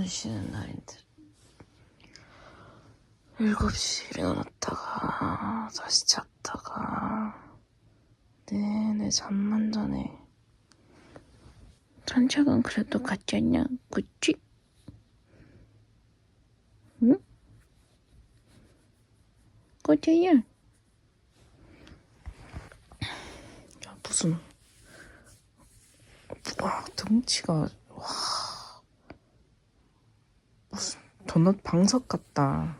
눈 쉬는 날인데 7시에 일어났다가 다시 잤다가 내내 잠만 자네 산책은 그래도 같지 않냐 그치? 응? 그치야? 야 무슨 와 등치가 와 도넛 방석 같다.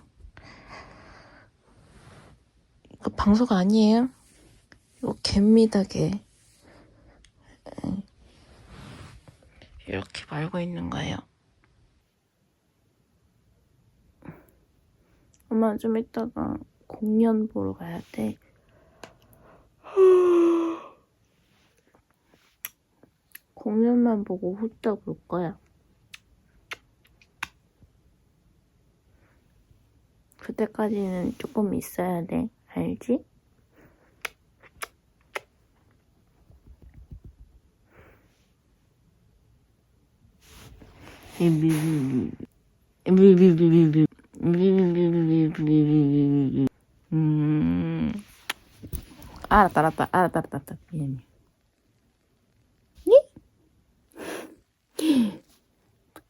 이거 방석 아니에요? 이거 개입니다 개. 이렇게 말고 있는 거예요. 엄마 좀 이따가 공연 보러 가야 돼. 공연만 보고 후딱 올 거야. 그때까지는 조금 있어야 돼. 알지? 음. 알았다, 알았다, 알았다, 알았다, 알았다. 미안해.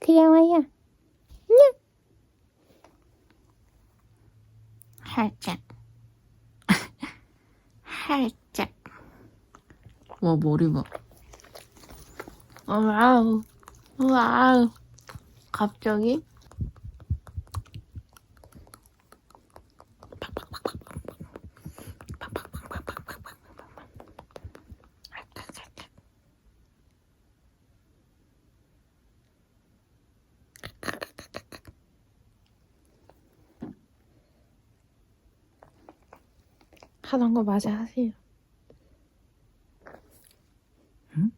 귀여워요. 살짝. 살짝. 와, 머리 봐. 와우. 와우. 갑자기? 하던 거 마저 하세요. 응?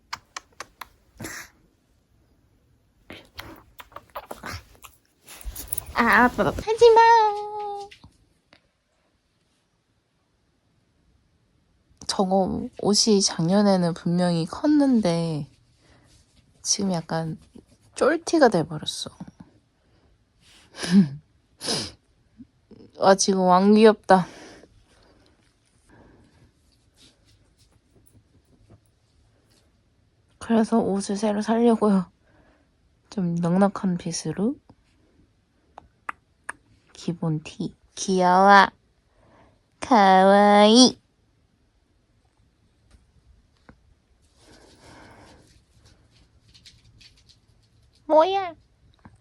아, 아빠, 하지 마. 저거 옷이 작년에는 분명히 컸는데 지금 약간 쫄티가 돼버렸어. 와 지금 왕 귀엽다. 그래서 옷을 새로 사려고요. 좀 넉넉한 핏으로. 기본 티. 귀여워. 가와이. 뭐야?